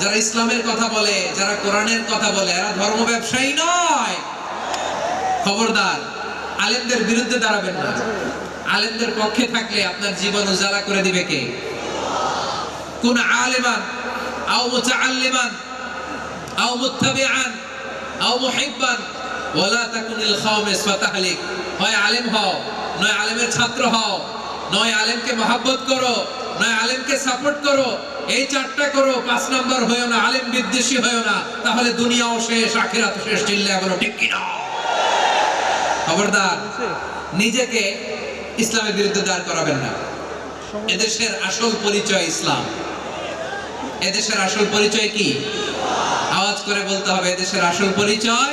যারা ইসলামের কথা বলে, যারা কোরআনের কথা বলে, এরা ধর্ম ব্যবসায়ী নয়। খবরদার, আলেমদের বিরুদ্ধে দাঁড়াবেন না। আলেমদের পক্ষে থাকলে আপনার জীবন উজালা করে দিবে কে? কোন আলেমান, আও মুতাআল্লিমান, আও মুত্তাবিআন, আও মুহিব্বান, ওয়ালা তাকুনিল খাওমিস ফাতাহলিক হয় আলেম হও, নয় আলেমের ছাত্র হও। নয় আলেমকে মহাব্বত করো, নয় আলেমকে সাপোর্ট করো, এই চারটা করো, পাঁচ নাম্বার হয়েও না, আলেম বিদ্বেষী হয়েও না, তাহলে দুনিয়াও শেষ আখিরাত শেষ চিল্লা বলো, ঠিক কিনা খবরদার, নিজেকে ইসলামের বিরুদ্ধে দাঁড় করাবেন না। এদেশের আসল পরিচয় ইসলাম। এদেশের আসল পরিচয় কি? আওয়াজ করে বলতে হবে, এদেশের আসল পরিচয়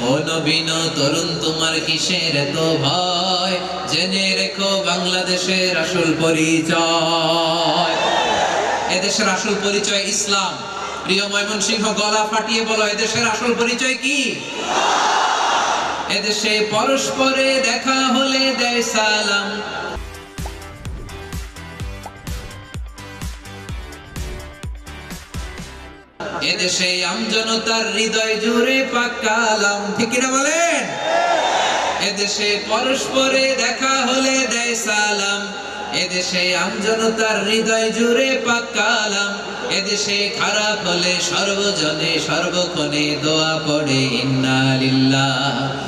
ও নবীন তরুণ তোমার কিসের এত ভয়? জেনে রেখো বাংলাদেশের আসল পরিচয়। এদেশের আসল পরিচয় ইসলাম। প্রিয় ময়মনসিংহ, গলা ফাটিয়ে বলো, এদেশের আসল পরিচয় কি? এদেশে পরস্পরে দেখা হলে দেয় সালাম। এদেশে আমজনতার হৃদয় জুড়ে পাকালাম ঠিক না বলেন? এদেশে পরস্পরে দেখা হলে দেয় সালাম। এদেশে আমজনতার হৃদয় জুড়ে পাকালাম এদেশে খারাপ হলে সর্বজনে সর্বক্ষণে দোয়া পড়ে, ইন্না লিল্লাহ।